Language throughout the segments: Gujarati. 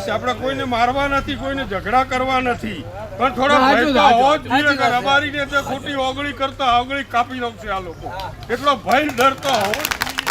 છે આપણે કોઈને મારવા નથી કોઈને ઝઘડા કરવા નથી પણ થોડા હાચું, ભય તો હાચું. હોવો જ જોઈએ કે વાત છે. ખોટી ઓગળી કરતા ઓગળી કાપી નાખશે આ લોકો એટલો ભય ડરતો હોવો જ જોઈએ.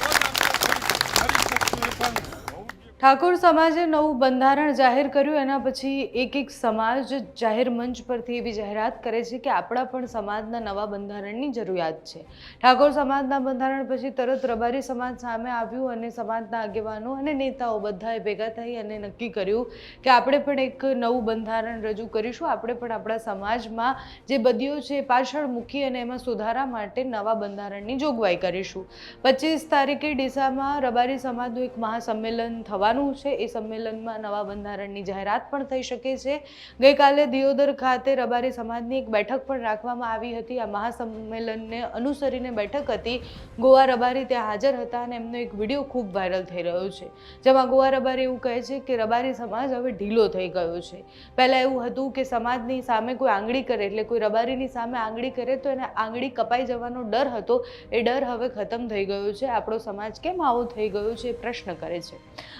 તો જ આપણે કરી શકશું એ પણ હોવું જોઈએ. ઠાકોર સમાજે નવું બંધારણ જાહેર કર્યું, એના પછી એક એક સમાજ જાહેર મંચ પરથી એવી જાહેરાત કરે છે કે આપણા પણ સમાજના નવા બંધારણની જરૂરિયાત છે. ઠાકોર સમાજના બંધારણ પછી તરત રબારી સમાજ સામે આવ્યું અને સમાજના આગેવાનો અને નેતાઓ બધાએ ભેગા થઈ અને નક્કી કર્યું કે આપણે પણ એક નવું બંધારણ રજૂ કરીશું. આપણે પણ આપણા સમાજમાં જે બદીઓ છે પાછળ મૂકી અને એમાં સુધારા માટે નવા બંધારણની જોગવાઈ કરીશું. પચીસ તારીખે ડીસામાં રબારી સમાજનું એક મહાસંમેલન થવાનું છે. એ સંમેલનમાં નવા બંધારણની જાહેરાત પણ થઈ શકે છે. ગઈકાલે દિયોદર ખાતે રબારી સમાજની એક બેઠક પણ રાખવામાં આવી હતી. આ મહાસંમેલનને અનુસરીને બેઠક હતી. ગોવા રબારી ત્યાં હાજર હતા અને એમનો એક વીડિયો ખૂબ વાયરલ થઈ રહ્યો છે. જેમાં ગોવા રબારી એવું કહે છે કે રબારી સમાજ હવે ઢીલો થઈ ગયો છે. પહેલાં એવું હતું કે સમાજની સામે કોઈ આંગળી કરે, એટલે કોઈ રબારીની સામે આંગળી કરે તો એને આંગળી કપાઈ જવાનો ડર હતો. એ ડર હવે ખતમ થઈ ગયો છે. આપણો સમાજ કેમ આવો થઈ ગયો છે એ પ્રશ્ન કરે છે.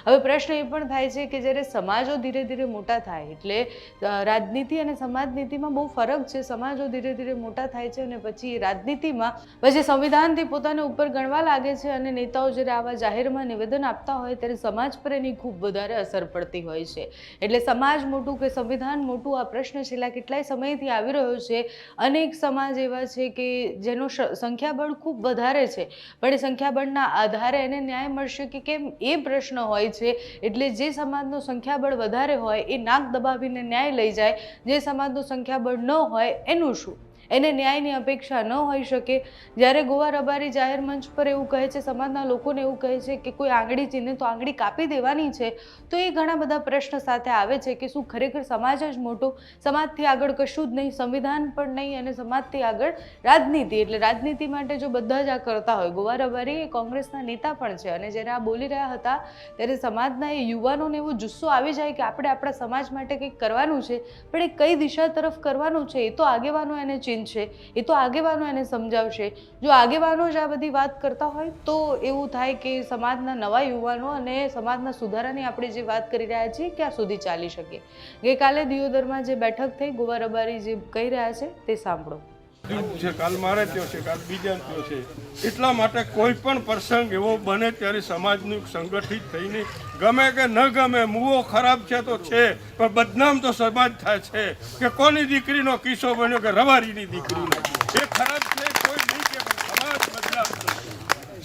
હવે પ્રશ્ન એ પણ થાય છે કે જ્યારે સમાજો ધીરે ધીરે મોટા થાય, એટલે રાજનીતિ અને સમાજ નીતિમાં બહુ ફરક છે. સમાજો ધીરે ધીરે મોટા થાય છે અને પછી રાજનીતિમાં પછી સંવિધાનથી પોતાને ઉપર ગણવા લાગે છે અને નેતાઓ જ્યારે આવા જાહેરમાં નિવેદન આપતા હોય ત્યારે સમાજ પર એની ખૂબ વધારે અસર પડતી હોય છે. એટલે સમાજ મોટું કે સંવિધાન મોટું, આ પ્રશ્ન છેલ્લા કેટલાય સમયથી આવી રહ્યો છે. અનેક સમાજ એવા છે કે જેનો સંખ્યાબળ ખૂબ વધારે છે. પણ એ સંખ્યાબળના આધારે એને ન્યાય મળશે કે કેમ? એ પ્રશ્ન હોય છે. એટલે જે સમાજનો સંખ્યાબળ વધારે હોય, એ નાક દબાવીને ન્યાય લઈ જાય. જે સમાજનું સંખ્યાબળ ન હોય, એનું શું? એને ન્યાયની અપેક્ષા ન હોઈ શકે. જ્યારે ગોવા રબારી જાહેર મંચ પર એવું કહે છે, સમાજના લોકોને એવું કહે છે કે કોઈ આંગળી ચીને તો આંગળી કાપી દેવાની છે, તો એ ઘણા બધા પ્રશ્ન સાથે આવે છે કે શું ખરેખર સમાજ જ મોટો? સમાજથી આગળ કશું જ નહીં, સંવિધાન પણ નહીં અને સમાજથી આગળ રાજનીતિ. એટલે રાજનીતિ માટે જો બધા જ આ કરતા હોય, ગોવા રબારી એ કોંગ્રેસના નેતા પણ છે અને જ્યારે આ બોલી રહ્યા હતા, ત્યારે સમાજના એ યુવાનોને એવો જુસ્સો આવી જાય કે આપણે આપણા સમાજ માટે કંઈક કરવાનું છે, પણ એ કઈ દિશા તરફ કરવાનું છે, એ તો આગેવાનો એને ચિંતશે એ તો આગેવાનો એને સમજાવશે. જો આગેવાનો જ આ બધી વાત કરતા હોય, તો એવું થાય કે સમાજના નવા યુવાનો અને સમાજના સુધારાની આપણે જે વાત કરી રહ્યા છીએ, ક્યાં સુધી ચાલી શકીએ ગઈકાલે દિયોદરમાં જે બેઠક થઈ ગોવા રબારી જે કહી રહ્યા છે, તે સાંભળો. કાલ મારે થયો છે, કાલ બીજા થયો છે. એટલા માટે કોઈ પણ પ્રસંગ એવો બને ત્યારે સમાજનું સંગઠિત થઈને ગમે કે ન ગમે, મુવો ખરાબ છે તો છે, પણ બદનામ તો સમાજ થાય છે. કે કોની દીકરીનો કિસ્સો બન્યો કે રવારીની દીકરીનો? એ ખરાબ છે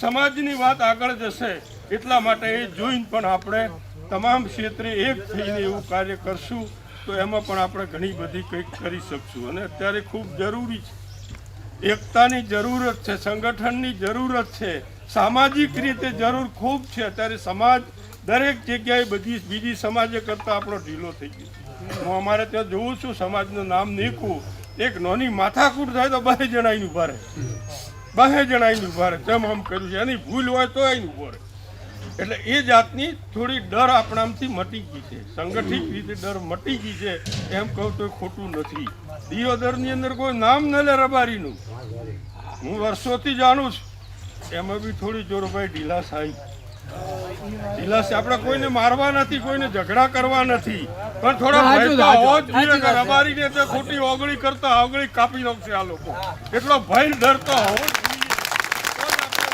સમાજની વાત આગળ જશે. એટલા માટે એ જોઈને પણ આપણે તમામ ક્ષેત્રે એક થઈને એવું કાર્ય કરશું, તો એમાં પણ આપણે ઘણી બધી કંઈક કરી શકશું. અને અત્યારે ખૂબ જરૂરી છે. એકતાની જરૂરત છે, સંગઠનની જરૂરત છે. સામાજિક રીતે જરૂર ખૂબ છે. અત્યારે સમાજ દરેક જગ્યાએ બધી બીજી સમાજે કરતાં આપણો ઢીલો થઈ ગયો હું અમારે ત્યાં જોઉં છું, સમાજનું નામ નીકું એક નોની માથાકૂટ થાય તો બહે જણાઈ ઊભા રહે. બહે જણાઈને ઊભા રહે. તેમ આમ કર્યું છે. એની ભૂલ હોય તો આવીને ઊભો રહે. એટલે એ જાતની થોડી ડર આપણામાંથી મટી ગઈ છે. સંગઠિત રીતે ડર મટી ગઈ છે. એમ કહું તો ખોટું નથી. દિયોદરની અંદર કોઈ નામ ન લે રબારીનું. હું વર્ષોથી જાણું છું. એમાં બી થોડી જોરભાઈ ઢીલાસ આવી ઢીલાસ આપણે કોઈને મારવા નથી કોઈને ઝઘડા કરવા નથી. પણ થોડા. રબારીને તો ખોટી ઓગળી કરતા ઓગળી કાપી નાખશે આ લોકો. એટલો ભય ડરતો હોવો જ જોઈએ તો જ આપણે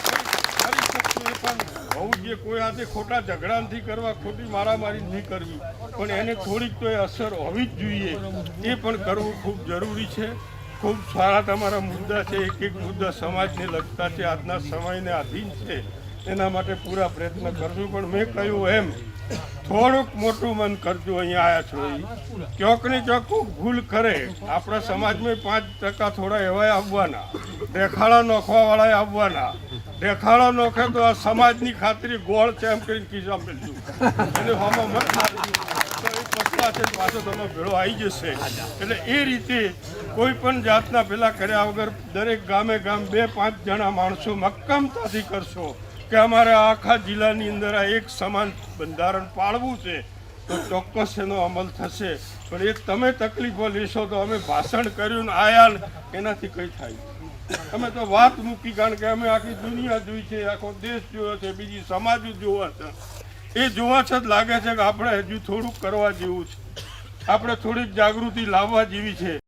કરી શકશું એ પણ હોવું જોઈએ કોઈ હાથે ખોટા ઝઘડા નથી કરવા, ખોટી મારામારી નહીં કરવી. પણ એને થોડીક તો એ અસર હોવી જ જોઈએ. એ પણ કરવું ખૂબ જરૂરી છે. ખૂબ સારા તમારા મુદ્દા છે. એક એક મુદ્દા સમાજને લગતા છે. આજના સમયને આધીન છે. એના માટે પૂરા પ્રયત્ન કરશું. પણ મેં કહ્યું એમ, થોડુંક મોટું મન કરજો. અહીંયા આવ્યા છો ઈ. ક્યાંક ને ક્યાંક ભૂલ કરે. આપણા સમાજમાં પાંચ ટકા થોડા એવાય આવવાના. દેખાડા નોખવાવાળાએ આવવાના. દેખાડો નોખે તો આ સમાજની ખાતરી ગોળ છે એમ કરીને કીધા મેળશું એને હમણાં મત. તો એ ને પાછો તમે ભેળો આવી જશે. એટલે એ રીતે કોઈ પણ જાતના પેલા કર્યા વગર દરેક ગામે ગામ બે પાંચ જણા માણસો મક્કમતાથી કરશો કે અમારે આખા જિલ્લાની અંદર આ એક સમાન બંધારણ પાળવું છે. તો ચોક્કસ એનો અમલ થશે. પણ એ તમે તકલીફો લેશો તો અમે ભાષણ કર્યું ને આયા એનાથી કંઈ થાય અમે તો વાત મૂકી કારણ કે અમે આખી દુનિયા જોઈ છે, આખો દેશ જોયો છે, બીજી સમાજ જોવા છે. એ જોવા છતાં લાગે છે કે આપણે હજુ થોડુંક કરવા જેવું છે. આપણે થોડીક જાગૃતિ લાવવા જેવી છે.